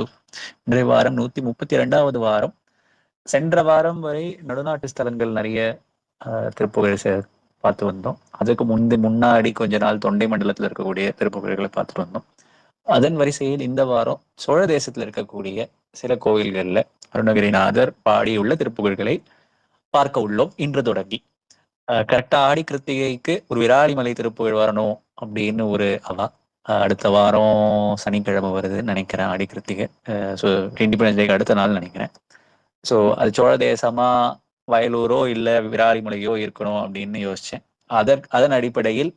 கிறிஸ்து. இன்றைய வாரம் நூத்தி முப்பத்தி இரண்டாவது வாரம். சென்ற வாரம் வரை நடுநாட்டு ஸ்தலங்கள் நிறைய திருப்புகழை பார்த்து வந்தோம். அதுக்கு முந்தி முன்னாடி கொஞ்ச நாள் தொண்டை மண்டலத்தில் இருக்கக்கூடிய திருப்புகழ்களை பார்த்துட்டு வந்தோம். அதன் வரிசையில் இந்த வாரம் சோழ தேசத்தில் இருக்கக்கூடிய சில கோவில்களில் அருணகிரிநாதர் பாடியுள்ள திருப்புகழ்களை பார்க்க உள்ளோம். இன்று தொடங்கி. கரெக்டா ஆடி கிருத்திகைக்கு ஒரு விராலிமலை திருப்புகழ் வரணும் அப்படின்னு ஒரு அவா அடுத்த வாரம் சனிக்கிழமை வருதுன்னு நினைக்கிறேன் ஆடி கிருத்திகை. ஸோ இண்டிபெண்டன்ஸ் டேக்கு அடுத்த நாள் நினைக்கிறேன். ஸோ அது சோழ தேசமா வயலூரோ இல்லை விராலிமலையோ இருக்கணும் அப்படின்னு யோசிச்சேன். அதற் அதன் அடிப்படையில்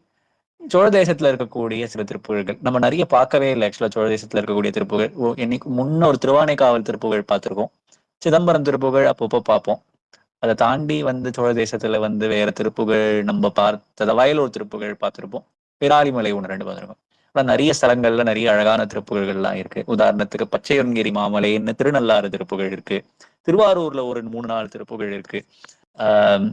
சோழ தேசத்துல இருக்கக்கூடிய சில திருப்புகழ்கள் நம்ம நிறைய பார்க்கவே இல்லை ஆக்சுவலா சோழ தேசத்துல இருக்கக்கூடிய திருப்புகள். ஓ, இன்னைக்கு முன்ன ஒரு திருவானைக்காவல் திருப்புகழ் பார்த்துருக்கோம். சிதம்பரம் திருப்புகழ் அப்பப்போ பார்ப்போம். அதை தாண்டி வந்து சோழ தேசத்துல வந்து வேற திருப்புகள் நம்ம பார்த்ததை வயலூர் திருப்புகள் பார்த்திருப்போம். விராலிமலை ஒன்று ரெண்டு பார்த்திருக்கோம். ஆனா நிறைய ஸ்தலங்கள்ல நிறைய அழகான திருப்புகழ்கள்லாம் இருக்கு. உதாரணத்துக்கு பச்சையன்கிரி மாமலைன்னு திருநள்ளாறு திருப்புகழ் இருக்கு. திருவாரூர்ல ஒரு மூணு நாலு திருப்புகழ் இருக்கு. ஆஹ்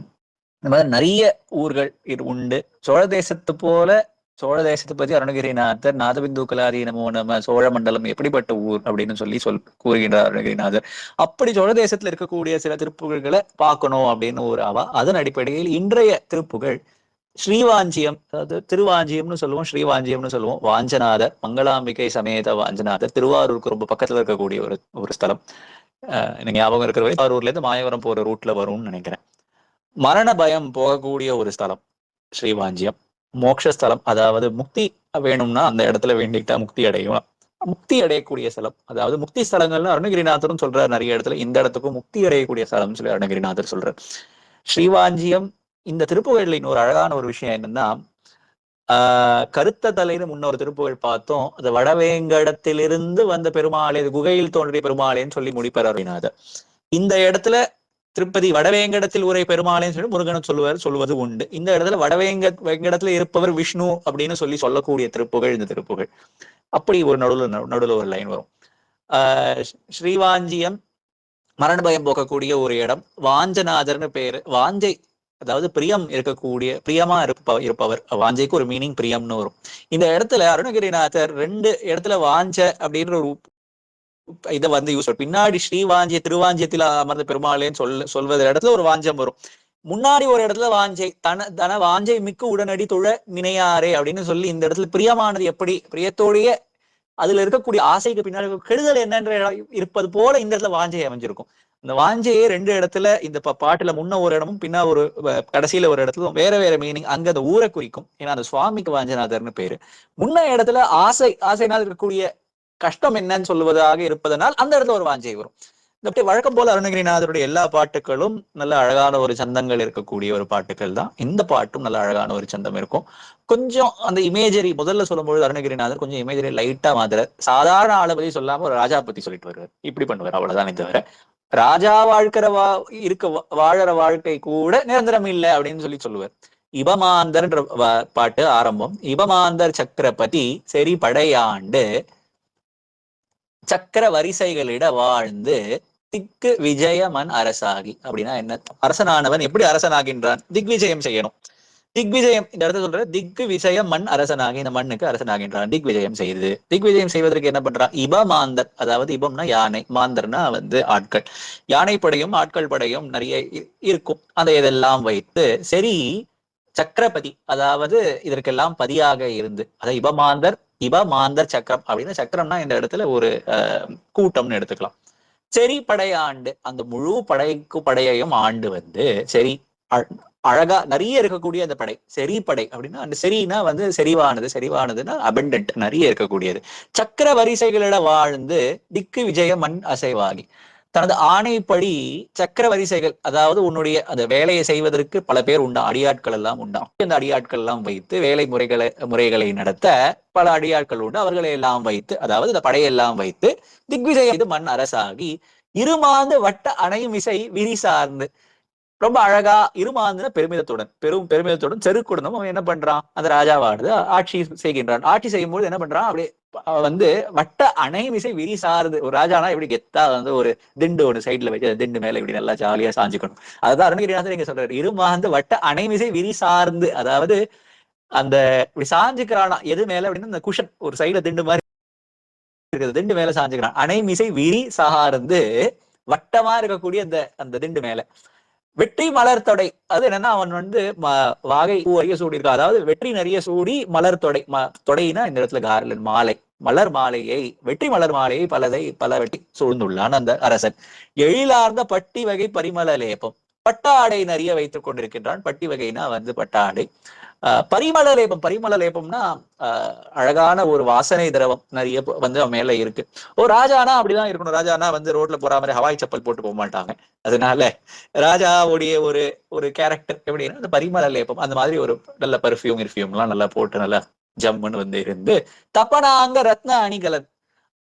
இந்த மாதிரி நிறைய ஊர்கள் இது உண்டு. சோழ தேசத்து போல சோழ தேசத்தை பத்தி அருணகிரிநாதர் நாதபிந்து கலாதி நமோ நம்ம சோழ மண்டலம் எப்படிப்பட்ட ஊர் அப்படின்னு சொல்லி சொல் கூறுகின்றார் அருணகிரிநாதர். அப்படி சோழ தேசத்துல இருக்கக்கூடிய சில திருப்புகழ்களை பார்க்கணும் அப்படின்னு ஒரு அவா அதன் அடிப்படையில் இன்றைய திருப்புகழ் ஸ்ரீவாஞ்சியம் அதாவது திருவாஞ்சியம்னு சொல்லுவோம் ஸ்ரீவாஞ்சியம்னு சொல்லுவோம். வாஞ்சநாதர் மங்களாம்பிகை சமேத வாஞ்சநாதர் திருவாரூருக்கு ரொம்ப பக்கத்துல இருக்கக்கூடிய ஒரு ஒரு ஸ்தலம். அஹ் எனக்கு ஞாபகம் இருக்கிற வரை திருவாரூர்ல இருந்து மாயவரம் போற ரூட்ல வரும்னு நினைக்கிறேன். மரண பயம் போகக்கூடிய ஒரு ஸ்தலம் ஸ்ரீவாஞ்சியம். மோட்சஸ்தலம் அதாவது முக்தி வேணும்னா அந்த இடத்துல வேண்டிக்கிட்டா முக்தி அடையும். முக்தி அடையக்கூடிய ஸ்தலம் அதாவது முக்தி ஸ்தலங்கள்னு அருணகிரிநாதரும் சொல்றாரு நிறைய இடத்துல. இந்த இடத்துக்கும் முக்தி அடையக்கூடிய ஸ்தலம் சொல்லி அருணகிரிநாதர் சொல்றாரு. ஸ்ரீவாஞ்சியம் இந்த திருப்புகழில் இன்னொரு அழகான ஒரு விஷயம் என்னன்னா ஆஹ் கருத்த தலைன்னு முன்னொரு திருப்புகழ் பார்த்தோம். அது வடவேங்கடத்திலிருந்து வந்த பெருமாளே குகையில் தோன்றிய பெருமாளேன்னு சொல்லி முடிப்பார் அருணகிரிநாதர் இந்த இடத்துல திருப்பதி வடவேங்கடத்தில் உரை பெருமாளேன்னு சொல்லி முருகன் சொல்லுவார் சொல்வது உண்டு. இந்த இடத்துல வடவேங்க வெங்கடத்துல இருப்பவர் விஷ்ணு அப்படின்னு சொல்லி சொல்லக்கூடிய திருப்புகழ் இந்த திருப்புகழ். அப்படி ஒரு நடுவில் நடுவில் ஒரு லைன் வரும். ஆஹ் ஸ்ரீவாஞ்சியம் மரண பயம் போக்கக்கூடிய ஒரு இடம். வாஞ்சநாதர்னு பேரு வாஞ்சை அதாவது பிரியம் இருக்கக்கூடிய பிரியமா இருப்ப இருப்பவர். வாஞ்சைக்கு ஒரு மீனிங் பிரியம்னு வரும். இந்த இடத்துல அருணகிரிநாதர் ரெண்டு இடத்துல வாஞ்ச அப்படின்ற ஒரு இதை வந்து யூஸ் பின்னாடி ஸ்ரீவாஞ்சிய திருவாஞ்சியத்தில் அமர்ந்த பெருமாளேன்னு சொல்ல சொல்வது இடத்துல ஒரு வாஞ்சம் வரும். முன்னாடி ஒரு இடத்துல வாஞ்சை தன தன வாஞ்சை மிக்க உடனடி துழ நினையாரே அப்படின்னு சொல்லி இந்த இடத்துல பிரியமானது எப்படி? பிரியத்தோடைய அதுல இருக்கக்கூடிய ஆசைக்கு பின்னாடி கெடுதல் என்னன்ற இருப்பது போல இந்த இடத்துல வாஞ்சை அமைஞ்சிருக்கும். இந்த வாஞ்சையே ரெண்டு இடத்துல இந்த ப- பாட்டுல முன்ன ஒரு இடமும் பின்ன ஒரு கடைசியில ஒரு இடத்துல வேற வேற மீனிங் அங்க அந்த ஊரை குறிக்கும். ஏன்னா அந்த சுவாமிக்கு வாஞ்சநாதர்னு பேரு. முன்ன இடத்துல ஆசை ஆசைனால் இருக்கக்கூடிய கஷ்டம் என்னன்னு சொல்லுவதாக இருப்பதனால் அந்த இடத்துல ஒரு வாஞ்சை வரும். இந்த அப்படி வழக்கம் போல அருணகிரிநாதருடைய எல்லா பாட்டுகளும் நல்ல அழகான ஒரு சந்தங்கள் இருக்கக்கூடிய ஒரு பாட்டுகள் தான். இந்த பாட்டும் நல்ல அழகான ஒரு சந்தம் இருக்கும். கொஞ்சம் அந்த இமேஜரி முதல்ல சொல்லும்போது அருணகிரிநாதர் கொஞ்சம் இமேஜரி லைட்டா மாத்திர சாதாரண ஆளை பத்தி சொல்லாம ஒரு ராஜா பத்தி சொல்லிட்டு வருவார். இப்படி பண்ணுவார். அவ்வளவுதானே தவிர. ராஜா வாழ்க்கிற வா இருக்க வாழற வாழ்க்கை கூட நிரந்தரம் இல்லை அப்படின்னு சொல்லி சொல்லுவார். இபமாந்தர்ன்ற பாட்டு ஆரம்பம். இபமாந்தர் சக்கரபதி சரி படையாண்டு சக்கர வரிசைகளிட வாழ்ந்து திக்கு விஜயமன் அரசாகி. அப்படின்னா என்ன? அரசனானவன் எப்படி அரசனாகின்றான்? திக்விஜயம் செய்யணும். திக்விஜயம் இந்த இடத்துல சொல்ற திக்கு விஜயம் மண் அரசனாகி இந்த மண்ணுக்கு அரசனாகின்றான். திக்விஜயம் செய்து திக்விஜயம் செய்வதற்கு என்ன பண்றான்? இப மாந்தர் அதாவது இபம்னா யானை மாந்தர்னா வந்து ஆட்கள். யானை படையும் ஆட்கள் படையும் நிறைய இருக்கும். அதை இதெல்லாம் வைத்து சரி சக்கரபதி அதாவது இதற்கெல்லாம் பதியாக இருந்து அதாவது இபமாந்தர் இபமாந்தர் சக்கரம் அப்படின்னா சக்கரம்னா இந்த இடத்துல ஒரு அஹ், கூட்டம்னு எடுத்துக்கலாம். சரி படையாண்டு அந்த முழு படைக்கு படையையும் ஆண்டு வந்து சரி அழகா நிறைய இருக்கக்கூடிய அந்த படை செரி படை அப்படின்னா அந்த செரினா வந்து செறிவானது செறிவானதுன்னா அபண்டன்ட் நிறைய இருக்கக்கூடியது. சக்கர வரிசைகளிட வாழ்ந்து திக்கு விஜய மண் அசைவாகி. தனது ஆணைப்படி சக்கர வரிசைகள் அதாவது உன்னுடைய அந்த வேலையை செய்வதற்கு பல பேர் உண்டா அடியாட்கள் எல்லாம் உண்டா? அந்த அடியாட்கள் எல்லாம் வைத்து வேலை முறைகளை முறைகளை நடத்த பல அடியாட்கள் உண்டு. அவர்களை எல்லாம் வைத்து அதாவது இந்த படையெல்லாம் வைத்து திக்விஜய இது மண் அரசாகி இருமாந்து வட்ட அணையும் இசை விரி சார்ந்து ரொம்ப அழகா இருமாந்துன பெருமிதத்துடன் பெரும் பெருமிதத்துடன் செருக்குடனும் அவன் என்ன பண்றான்? அந்த ராஜாவானது ஆட்சி செய்கின்றான். ஆட்சி செய்யும்போது என்ன பண்றான்? அப்படியே வந்து வட்ட அணை விசை விரி சாருது ஒரு ராஜானா இப்படி கெத்தா வந்து ஒரு திண்டு ஒரு சைட்ல வச்சு திண்டு மேல இப்படி நல்லா ஜாலியா சாஞ்சிக்கணும். அதுதான் அருணகிரிநாதர் நீங்க சொல்றாரு. இருமாந்து வட்ட அணை விசை விரி சார்ந்து அதாவது அந்த இப்படி சாஞ்சுக்கிறானா? எது மேல? அப்படின்னா அந்த குஷன் ஒரு சைடுல திண்டு மாதிரி இருக்கிறது திண்டு மேல சாஞ்சுக்கிறான். அணைமிசை விரி சார்ந்து வட்டமா இருக்கக்கூடிய அந்த அந்த திண்டு மேல. வெற்றி மலர் தொடை. அது என்னன்னா அவன் வந்து வாகை பூ அறிய சூடியிருக்கா அதாவது வெற்றி நிறைய சூடி மலர் தொடை ம- தொடைனா இந்த இடத்துல கார்லன் மாலை. மலர் மாலையை வெற்றி மலர் மாலையை பலதை பல வெட்டி சூழ்ந்துள்ளான் அந்த அரசன். எழிலார்ந்த பட்டி வகை பரிமள லேபம். பட்டாடை நிறைய வைத்துக் கொண்டிருக்கின்றான். பட்டி வகைனா வந்து பட்டாடை. பரிமள லேபம் பரிமள லேபம்னா ஆஹ் அழகான ஒரு வாசனை திரவம் நிறைய வந்து மேல இருக்கு. ஓ ராஜானா அப்படிதான் இருக்கணும். ராஜானா வந்து ரோட்ல போற மாதிரி ஹவாய் செப்பல் போட்டு போக மாட்டாங்க. அதனால ராஜாவுடைய ஒரு ஒரு கேரக்டர் எப்படின்னா அந்த பரிமள லேபம் அந்த மாதிரி ஒரு நல்ல பர்ஃபியூம் இர்ஃபியூம் எல்லாம் நல்லா போட்டு நல்லா ஜம்முன்னு வந்து இருந்து தப்பனாங்க ரத்ன அணிகலன்.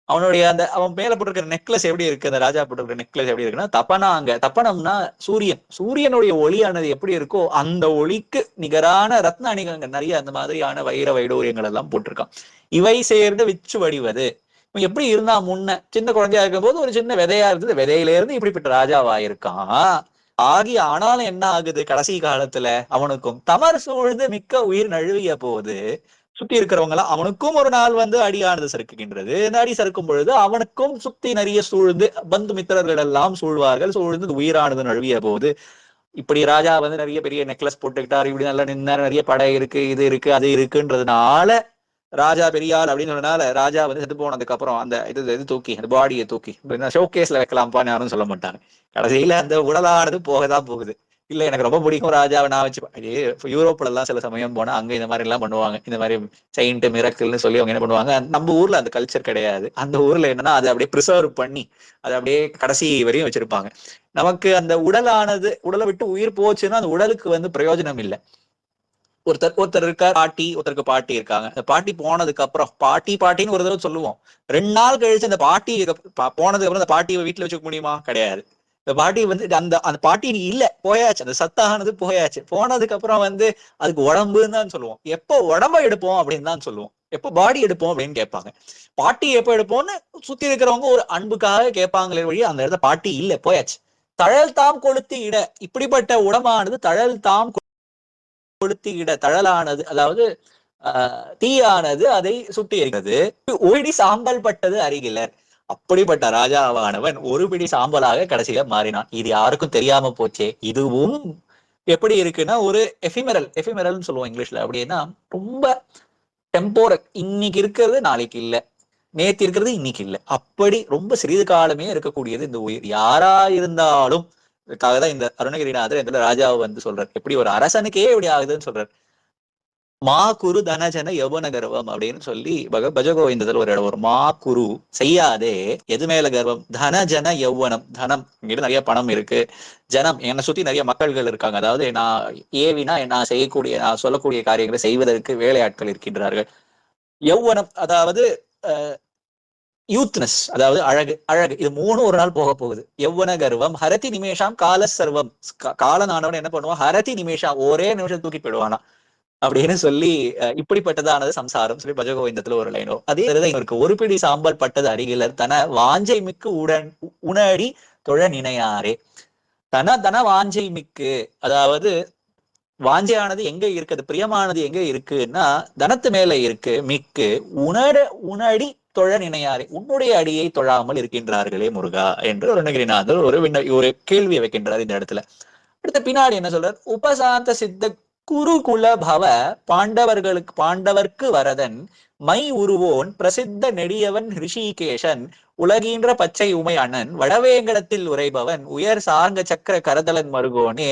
அவனுடைய அந்த அவன் மேல போட்டிருக்கிற நெக்லஸ் எப்படி இருக்கு? அந்த ராஜா போட்டிருக்கிற நெக்லஸ் எப்படி இருக்குன்னா தப்பனாங்க தப்பனம்னா சூரியன். சூரியனுடைய ஒளியானது எப்படி இருக்கோ அந்த ஒளிக்கு நிகரான ரத்ன அணிகலன்கள் நிறைய அந்த மாதிரியான வைர வைடூரியங்கள் எல்லாம் போட்டிருக்கான். இவை சேர்ந்து விச்சு வடிவது. இவன் எப்படி இருந்தா முன்ன சின்ன குழந்தையா இருக்கும்போது ஒரு சின்ன விதையா இருந்தது. விதையில இருந்து இப்படிப்பட்ட ராஜாவா இருக்கான் ஆகி ஆனாலும் என்ன ஆகுது? கடைசி காலத்துல அவனுக்கும் தமர் சூழ்ந்து மிக்க உயிர் நழுவிய போது சுத்தி இருக்கிறவங்க எல்லாம் அவனுக்கும் ஒரு நாள் வந்து அடியானது சறுக்குகின்றது. இந்த அடி சறுக்கும் பொழுது அவனுக்கும் சுத்தி நிறைய சூழ்ந்து பந்து மித்திரர்கள் எல்லாம் சூழ்வார்கள். சூழ்ந்து உயிரானது நழுவிய போது இப்படி ராஜா வந்து நிறைய பெரிய நெக்லஸ் போட்டுக்கிட்டாரு. இப்படி நல்லா நின்னாரு நிறைய படை இருக்கு இது இருக்கு அது இருக்குன்றதுனால ராஜா பெரியாள் அப்படின்னு சொன்னனால ராஜா வந்து செத்து போனதுக்கு அப்புறம் அந்த இது இது தூக்கி அந்த பாடியை தூக்கி. ஷோகேஸ்ல வைக்கலாம்ப்பான்னு யாரும் சொல்ல மாட்டாங்க. கடைசியில அந்த உடலானது போகதான் போகுது. இல்ல எனக்கு ரொம்ப பிடிக்கும் ராஜாவை நான் வச்சு யூரோப்ல எல்லாம் சில சமயம் போனா அங்க இந்த மாதிரி எல்லாம் பண்ணுவாங்க. இந்த மாதிரி செயின்ட் மிரக்கல்னு சொல்லி அவங்க என்ன பண்ணுவாங்க. நம்ம ஊர்ல அந்த கல்ச்சர் கிடையாது. அந்த ஊர்ல என்னன்னா அதை அப்படியே ப்ரிசர்வ் பண்ணி அதை அப்படியே கடைசி வரையும் வச்சிருப்பாங்க. நமக்கு அந்த உடலானது உடலை விட்டு உயிர் போச்சுன்னா அந்த உடலுக்கு வந்து பிரயோஜனம் இல்லை. ஒருத்தர் ஒருத்தர் இருக்கார் பாட்டி ஒருத்தருக்கு பாட்டி இருக்காங்க. அந்த பாட்டி போனதுக்கு அப்புறம் பாட்டி பாட்டின்னு ஒரு தடவை சொல்லுவோம். ரெண்டு நாள் கழிச்சு அந்த பாட்டி பா- போனதுக்கு அப்புறம் அந்த பாட்டியை வீட்டுல வச்சுக்க முடியுமா? கிடையாது. இந்த பாட்டி வந்து அந்த அந்த பாட்டி நீ இல்ல போயாச்சு. அந்த சத்தானது போயாச்சு. போனதுக்கு அப்புறம் வந்து அதுக்கு உடம்புன்னு தான் சொல்லுவோம். எப்போ உடம்ப எடுப்போம் அப்படின்னு தான் சொல்லுவோம். எப்போ பாடி எடுப்போம் அப்படின்னு கேட்பாங்க. பாட்டி எப்போ எடுப்போம்னு சுத்தி இருக்கிறவங்க ஒரு அன்புக்காக கேட்பாங்களே வழி அந்த இடத்துல பாட்டி இல்ல போயாச்சு. தழல் தாம் கொளுத்தி இட. இப்படிப்பட்ட உடம்பானது தழல் தாம் கொளுத்தி இட. தழலானது அதாவது ஆஹ், தீயானது அதை சுட்டி இருக்கிறது ஒடி சாம்பல் பட்டது அருகிலர். அப்படிப்பட்ட ராஜாவானவன் ஒரு பிடி சாம்பலாக கடைசியில மாறினான். இது யாருக்கும் தெரியாம போச்சே. இதுவும் எப்படி இருக்குன்னா ஒரு எஃபிமெரல் எஃபிமெரல்னு சொல்லுவோம் இங்கிலீஷ்ல. அப்படின்னா ரொம்ப டெம்போரல் இன்னைக்கு இருக்கிறது நாளைக்கு இல்லை. நேத்து இருக்கிறது இன்னைக்கு இல்ல. அப்படி ரொம்ப சிறிது காலமே இருக்கக்கூடியது இந்த உயிர். யாரா இருந்தாலும் தான் இந்த அருணகிரிநாதர் இந்த ராஜாவை வந்து சொல்றார். எப்படி ஒரு அரசனுக்கே இப்படி ஆகுதுன்னு சொல்றார். மா குரு தனஜன யவன கர்வம் அப்படின்னு சொல்லி பக பஜகோவிந்தத்தில் ஒரு இடம் வரும் மா குரு செய்யாதே எது மேல கர்வம்? தனஜன யௌவனம் தனம். இங்கிட்ட நிறைய பணம் இருக்கு. ஜனம் என்னை சுத்தி நிறைய மக்கள்கள் இருக்காங்க. அதாவது நான் ஏவினா நான் செய்யக்கூடிய நான் சொல்லக்கூடிய காரியங்களை செய்வதற்கு வேலையாட்கள் இருக்கின்றார்கள். யௌவனம் அதாவது யூத்னஸ் அதாவது அழகு அழகு. இது மூணு ஒரு நாள் போக போகுது. யௌவன கர்வம் ஹரதி நிமேஷாம் கால சர்வம் கா- காலனானவன் என்ன பண்ணுவான்? ஹரதி நிமேஷா ஒரே நிமிஷம் தூக்கி போயிடுவானா அப்படின்னு சொல்லி இப்படிப்பட்டதானது சம்சாரம் சொல்லி பஜகோவிந்தத்துல ஒரு லைனோ அதே இவருக்கு ஒரு பிடி சாம்பல் பட்டது அருகிலர் தன வாஞ்சை மிக்கு உடன் உணடி தொழ நினையாரே. தன தன வாஞ்சை மிக்கு அதாவது வாஞ்சையானது எங்க இருக்குது பிரியமானது எங்க இருக்குன்னா தனத்து மேல இருக்கு மிக்கு உணர உணடி தொழ நினையாரே. உன்னுடைய அடியை தொழாமல் இருக்கின்றார்களே முருகா என்று அருணகிரிநாதர் ஒரு விண்ண ஒரு கேள்வியை வைக்கின்றார் இந்த இடத்துல. அடுத்த பின்னாடி என்ன சொல்றார்? உபசாந்த சித்த குருகுல பவ பாண்டவர்களுக்கு பாண்டவர்க்கு வரதன் மை உருவோன் பிரசித்த நெடியவன் ரிஷிகேஷன் உலகின்ற பச்சை உமை அண்ணன் வடவேங்கடத்தில் உரைபவன் உயர் சார்ந்த சக்கர கரதலன் மருகோனே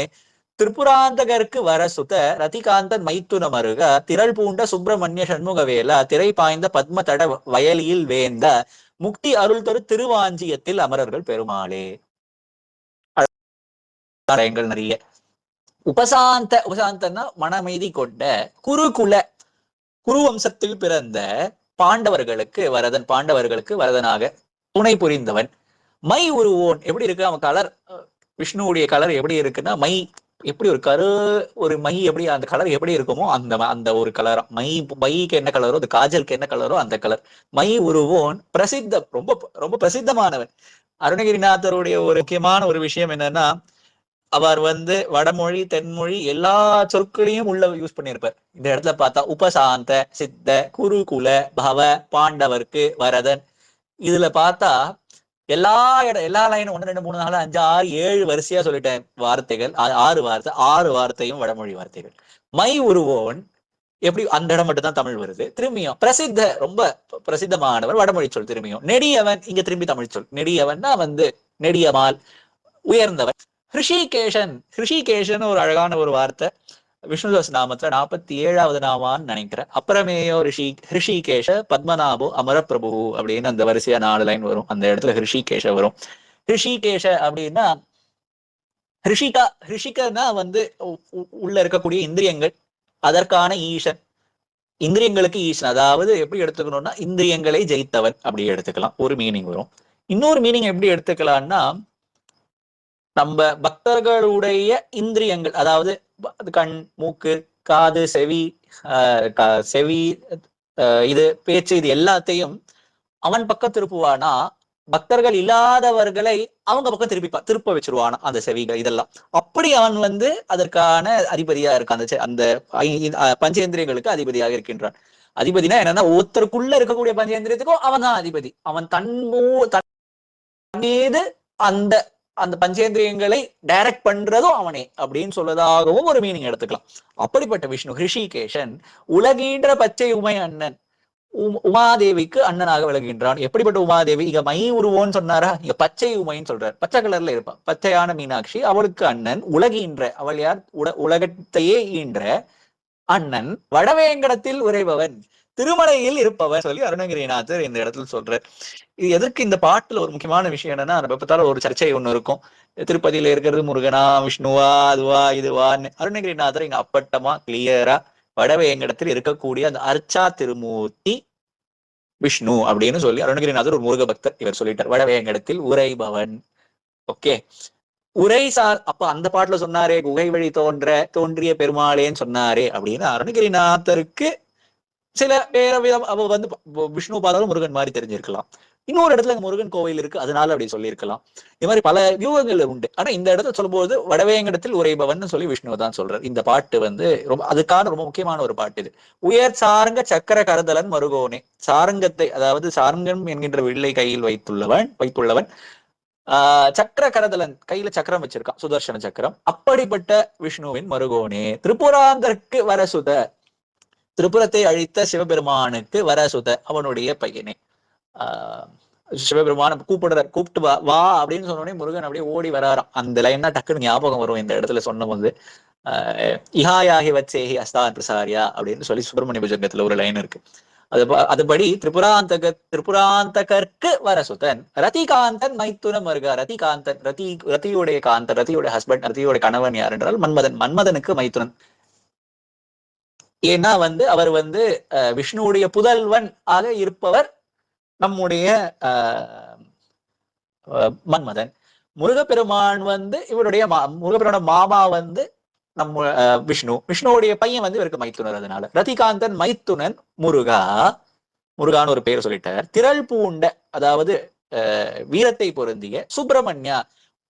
திரிபுராந்தகருக்கு வர சுத ரதிகாந்தன் மைத்துன மருக திரள் பூண்ட சுப்பிரமணிய சண்முகவேல திரை பாய்ந்த பத்ம தட வயலியில் வேந்த முக்தி அருள் தரு திருவாஞ்சியத்தில் அமரர்கள் பெருமாளே. நிறைய. உபசாந்த உபசாந்தன்னா மனமைதி கொண்ட குருகுல குரு வம்சத்தில் பிறந்த பாண்டவர்களுக்கு வரதன் பாண்டவர்களுக்கு வரதனாக துணை புரிந்தவன். மை உருவோன் எப்படி இருக்கு? அவன் கலர் விஷ்ணுவுடைய கலர் எப்படி இருக்குன்னா மை எப்படி ஒரு கரு ஒரு மை எப்படி அந்த கலர் எப்படி இருக்குமோ அந்த அந்த ஒரு கலர் மை மைக்கு என்ன கலரோ அந்த காஜலுக்கு என்ன கலரோ அந்த கலர் மை உருவோன் பிரசித்த ரொம்ப ரொம்ப பிரசித்தமானவன். அருணகிரிநாதருடைய ஒரு முக்கியமான ஒரு விஷயம் என்னன்னா அவர் வந்து வடமொழி தென்மொழி எல்லா சொற்களையும் உள்ள யூஸ் பண்ணியிருப்பார். இந்த இடத்துல பார்த்தா உபசாந்த சித்த குருகுல பவ பாண்டவர்க்கு வரதன். இதுல பார்த்தா எல்லா இடம் எல்லா லைனும் ஒன்று ரெண்டு மூணு நாலு அஞ்சு ஆறு ஏழு வரிசையா சொல்லிட்டேன் வார்த்தைகள். ஆறு வார்த்தை ஆறு வார்த்தையும் வடமொழி வார்த்தைகள். மை உருவோன் எப்படி அந்த இடம் மட்டும் தான் தமிழ் வருது. திரும்பியும் பிரசித்த ரொம்ப பிரசித்தமானவர் வடமொழி சொல் திரும்பியும். நெடியவன் இங்க திரும்பி தமிழ் சொல். நெடியவன்னா வந்து நெடியமால் உயர்ந்தவன். ஹிருஷிகேஷன் ஹிருஷிகேஷன் ஒரு அழகான ஒரு வார்த்தை. விஷ்ணுதாஸ் நாமத்துல நாற்பத்தி ஏழாவது நாமான்னு நினைக்கிறேன். அப்புறமேயோ ரிஷி ஹிருஷிகேஷ பத்மநாபோ அமரப்பிரபு அப்படின்னு அந்த வரிசையா நாலு லைன் வரும். அந்த இடத்துல ஹிருஷிகேஷ வரும். ஹிருஷிகேஷ அப்படின்னா ஹிருஷிகா ஹிருஷிகனா வந்து உள்ள இருக்கக்கூடிய இந்திரியங்கள். அதற்கான ஈசன். இந்திரியங்களுக்கு ஈசன். அதாவது எப்படி எடுத்துக்கணும்னா இந்திரியங்களை ஜெயித்தவன் அப்படி எடுத்துக்கலாம். ஒரு மீனிங் வரும். இன்னொரு மீனிங் எப்படி எடுத்துக்கலாம்னா நம்ம பக்தர்களுடைய இந்திரியங்கள் அதாவது கண் மூக்கு காது செவி செவி இது பேச்சு இது எல்லாத்தையும் அவன் பக்கம் திருப்புவானா? பக்தர்கள் இல்லாதவர்களை அவங்க பக்கம் திருப்பி திருப்ப வச்சிருவானா அந்த செவிகள் இதெல்லாம். அப்படி அவன் வந்து அதற்கான அதிபதியா இருக்கான் அந்த செ- அந்த பஞ்சேந்திரியங்களுக்கு அதிபதியாக இருக்கின்றான். அதிபதினா என்னன்னா ஒருத்தருக்குள்ள இருக்கக்கூடிய பஞ்சேந்திரியத்துக்கும் அவன் தான் அதிபதி. அவன் தன் மூ- தன் மீது அந்த அந்த பஞ்சேந்திரியங்களை டைரக்ட் பண்றதும் அவனே அப்படின்னு சொல்லதாகவும் ஒரு மீனிங் எடுத்துக்கலாம். அப்படிப்பட்ட விஷ்ணு ஹிருஷிகேஷன் உலகீன்ற பச்சை உமை அண்ணன் உம்- உமாதேவிக்கு அண்ணனாக விளங்குகின்றான். எப்படிப்பட்ட உமாதேவி? இங்க மை உருவோன்னு சொன்னாரா? இங்க பச்சை உமைன்னு சொல்றார். பச்சை கலர்ல இருப்பான். பச்சையான மீனாட்சி அவளுக்கு அண்ணன் உலகீன்ற அவள் யார்? உல உலகத்தையே ஈன்ற அண்ணன் வடவேங்கடத்தில் உறைபவன். திருமலையில் இருப்பவர் சொல்லி அருணகிரிநாதர் இந்த இடத்துல சொல்றாரு. இது எதற்கு இந்த பாட்டுல ஒரு முக்கியமான விஷயம் என்னன்னா நம்ம பார்த்தாலும் ஒரு சர்ச்சை ஒண்ணு இருக்கும். திருப்பதியில இருக்கிறது முருகனா விஷ்ணுவா அதுவா இதுவான்னு அருணகிரிநாதர் இங்க அப்பட்டமா கிளியரா வடவேங்கடத்தில் இருக்கக்கூடிய அந்த அர்ச்சா திருமூர்த்தி விஷ்ணு அப்படின்னு சொல்லி அருணகிரிநாதர் ஒரு முருக பக்தர் இவர் சொல்லிட்டார். வடவேங்கடத்தில் உரைபவன் ஓகே. உரை சார் அப்ப அந்த பாட்டுல சொன்னாரே குகை வழி தோன்ற தோன்றிய பெருமாளேன்னு சொன்னாரே அப்படின்னு அருணகிரிநாதருக்கு சில வேற விதம் அவ வந்து விஷ்ணு பார்த்தாலும் முருகன் மாதிரி தெரிஞ்சிருக்கலாம். இன்னொரு இடத்துல முருகன் கோவில் இருக்கு அதனால அப்படி சொல்லியிருக்கலாம். இது மாதிரி பல வியூகங்கள் உண்டு. ஆனா இந்த இடத்துல சொல்லும்போது வடவேங்கடத்தில் உரைபவன் சொல்லி விஷ்ணுவை தான் சொல்றாரு. இந்த பாட்டு வந்து ரொம்ப அதுக்கான ரொம்ப முக்கியமான ஒரு பாட்டு இது. உயர் சாரங்க சக்கர கரதலன் மருகோனே. சாரங்கத்தை அதாவது சாரங்கம் என்கின்ற வில்லை கையில் வைத்துள்ளவன் வைத்துள்ளவன். ஆஹ் சக்கர கரதலன் கையில சக்கரம் வச்சிருக்கான் சுதர்சன சக்கரம். அப்படிப்பட்ட விஷ்ணுவின் மருகோனே. திரிபுராந்தருக்கு வரசுத திரிபுரத்தை அழித்த சிவபெருமானுக்கு வரசுத அவனுடைய பையனே. ஆஹ் சிவபெருமான கூப்பிடுற கூப்பிட்டு வா வா அப்படின்னு சொன்ன உடனே முருகன் அப்படியே ஓடி வராராம். அந்த லைன் தான் டக்குன்னு ஞாபகம் வரும் இந்த இடத்துல சொன்ன போது ஆஹ் இஹாயாகி வச்சேஹி அஸ்தான் பிரசாரியா அப்படின்னு சொல்லி சுப்பிரமணிய புஜங்கத்துல ஒரு லைன் இருக்கு. அது அதுபடி திரிபுராந்தக திரிபுராந்தகர்க்கு வரசுதன் ரதிகாந்தன் மைத்துன மருகா ரதிகாந்தன் ரதி ரதியுடைய காந்தன் ரதியுடைய ஹஸ்பண்ட் ரதியுடைய கணவன் யார் என்றால் மன்மதன் மன்மதனுக்கு மைத்துனன். ஏன்னா வந்து அவர் வந்து அஹ், விஷ்ணுவுடைய புதல்வன் ஆக இருப்பவர் நம்முடைய ஆஹ், மன்மதன். முருகப்பெருமான் வந்து இவருடைய மா முருகப்பெருமான மாமா வந்து நம்ம அஹ், விஷ்ணு. விஷ்ணுவுடைய பையன் வந்து இவருக்கு மைத்துனர் அதனால. ரதிகாந்தன் மைத்துனன் முருகா. முருகான்னு ஒரு பேர் சொல்லிட்டார். திரள் பூண்ட அதாவது வீரத்தை பொருந்திய சுப்பிரமணியா.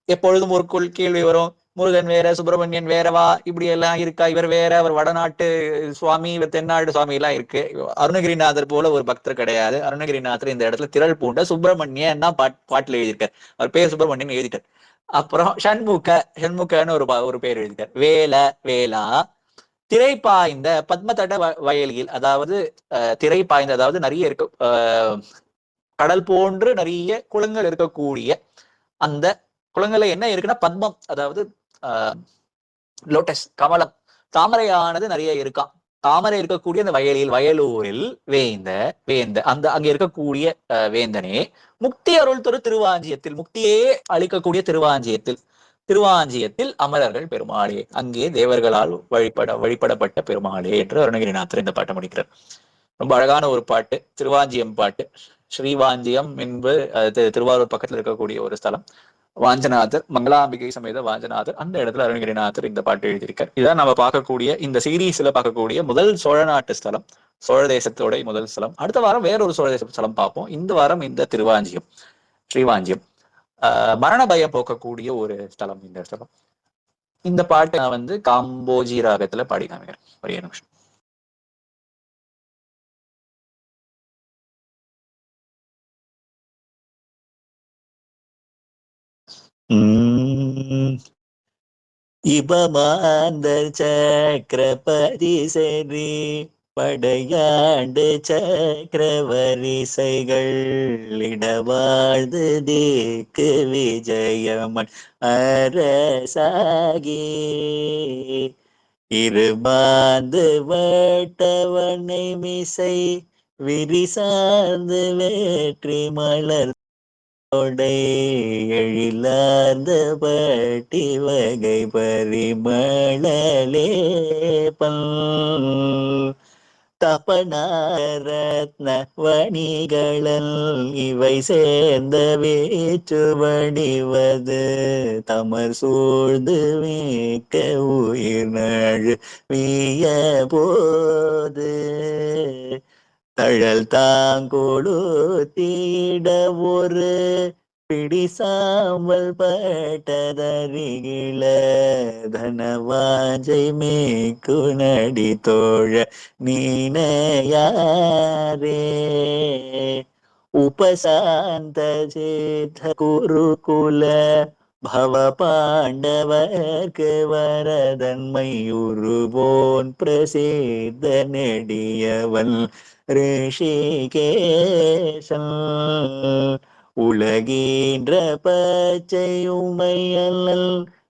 எப்பொழுதும் ஒரு கொள் கேள்வி வரும். முருகன் வேற சுப்பிரமணியன் வேறவா இப்படி எல்லாம் இருக்கா? இவர் வேற அவர் வடநாட்டு சுவாமி இவர் தென்னாடு சுவாமி எல்லாம் இருக்கு. அருணகிரிநாதர் போல ஒரு பக்தர் கிடையாது. அருணகிரிநாதர் இந்த இடத்துல திரள் பூண்ட சுப்பிரமணியன் தான் பாட் பாட்டுல எழுதியிருக்கார். அவர் பேர் சுப்பிரமணியன் எழுதிட்டார். அப்புறம் ஷண்முக ஷண்முகன்னு ஒரு ஒரு பேர் எழுதிட்டார். வேல வேலா. திரை பாய்ந்த பத்மதட வ- வயலில் அதாவது அஹ், திரை பாய்ந்த அதாவது நிறைய இருக்க கடல் போன்று நிறைய குளங்கள் இருக்கக்கூடிய அந்த குளங்கள்ல என்ன இருக்குன்னா பத்மம் அதாவது லோட்டஸ் கமலம். தாமரையானது நிறைய இருக்காம் தாமரை இருக்கக்கூடிய அந்த வயலில் வயலூரில் வேந்த வேந்த அந்த அங்க இருக்கக்கூடிய வேந்தனே முக்தி அருள் தொரு திருவாஞ்சியத்தில் முக்தியே அளிக்கக்கூடிய திருவாஞ்சியத்தில் திருவாஞ்சியத்தில் அமரர்கள் பெருமாளே அங்கே தேவர்களால் வழிபட வழிபடப்பட்ட பெருமாளே என்று அருணகிரிநாதர் இந்த பாட்டை முடிக்கிறார். ரொம்ப அழகான ஒரு பாட்டு திருவாஞ்சியம் பாட்டு. ஸ்ரீவாஞ்சியம் என்பது திருவாரூர் பக்கத்தில் இருக்கக்கூடிய ஒரு ஸ்தலம். வாஞ்சநாதர் மங்களாம்பிகை சமேத வாஞ்சநாதர் அந்த இடத்துல அருணகிரிநாதர் இந்த பாட்டு எழுதியிருக்கார். இதான் நம்ம பார்க்கக்கூடிய இந்த சீரீஸ்ல பார்க்கக்கூடிய முதல் சோழ நாட்டு ஸ்தலம் சோழ தேசத்தோட முதல் ஸ்தலம். அடுத்த வாரம் வேறொரு சோழ தேச ஸ்தலம் பார்ப்போம். இந்த வாரம் இந்த திருவாஞ்சியம் ஸ்ரீவாஞ்சியம். ஆஹ் மரண பயம் போக்கக்கூடிய ஒரு ஸ்தலம் இந்த ஸ்தலம். இந்த பாட்டு நான் வந்து காம்போஜி ராகத்துல பாடி காமிக்கிறேன் ஒரே நிமிஷம். இபமாந்தர் சக்கரபதி செறி படையாண்டு சக்கரவரிசைகள் இடவாழ்ந்து தேக்கு விஜயமன் அரசாகி. இருபாந்து வட்டவனை மிசை விரிசார்ந்து வேற்றி மலர் கொடை எழிலார்ந்த பட்டி வகை பரிமளலே பல். தபனாரத்ன வணிகளல் இவை சேர்ந்த வேற்று வடிவது தமர் சூழ்ந்து மேக்க உயிர் நழு வீய போது தழல் தாங்கொடு தீட ஒரு பிடிசாமல் பட்டதறிகில தனவாஞ்சை மேக்கு நடி தோழ நீனையாரே. உபசாந்த சேத குருகுல பவ பாண்டவர்க்கு வரதன்மை உருவோன் பிரசித்த நெடியவன். ரிஷிகேசன் உலகீன்ற பச்சையுமையல்லல்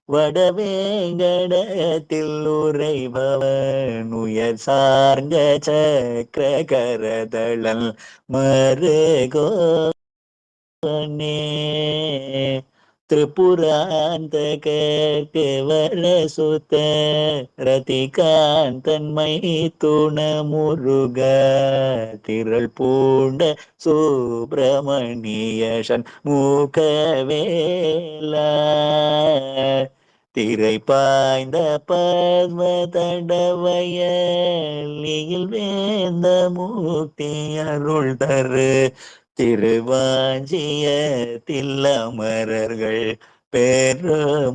வடவேங்கடத்தில் உரைபவன் உயர் சார்ந்த சக்கர கரதளல் மருகோனே திரிபுராந்தகர்க்கு வரசுத்த ரதிகாந்தன்மை துண முருக திரள் பூண்ட சுப்பிரமணியன் மூக்கவேலா திரை பாய்ந்த பத்ம தடவயலில் வேந்த மூர்த்தி அருள் தரு. திருவாஞ்சியத்தில் அமரர்கள் பெருமாளே.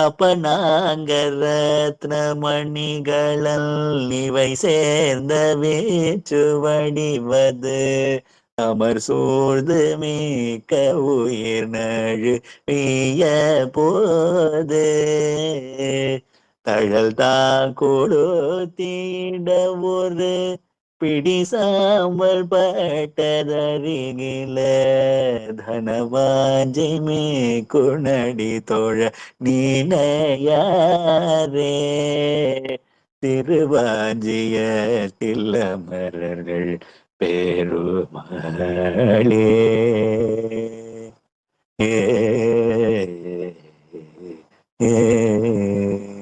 தப்பநாங்கரத்னமணிகள் இவை சேர்ந்த வேற்று வடிவது அமர் சூழ்ந்து மிக்க உயிர் நழு வீய போது. தழல் தாங்கொடு தீட ஒரு பிடிசாமல் பட்டதறிகில தனவாஞ்சமே குணடி தோழ நீனையாரே. திருவாஞ்சிய தில்லமரர்கள் பெருமாளே. ஏ ஏ.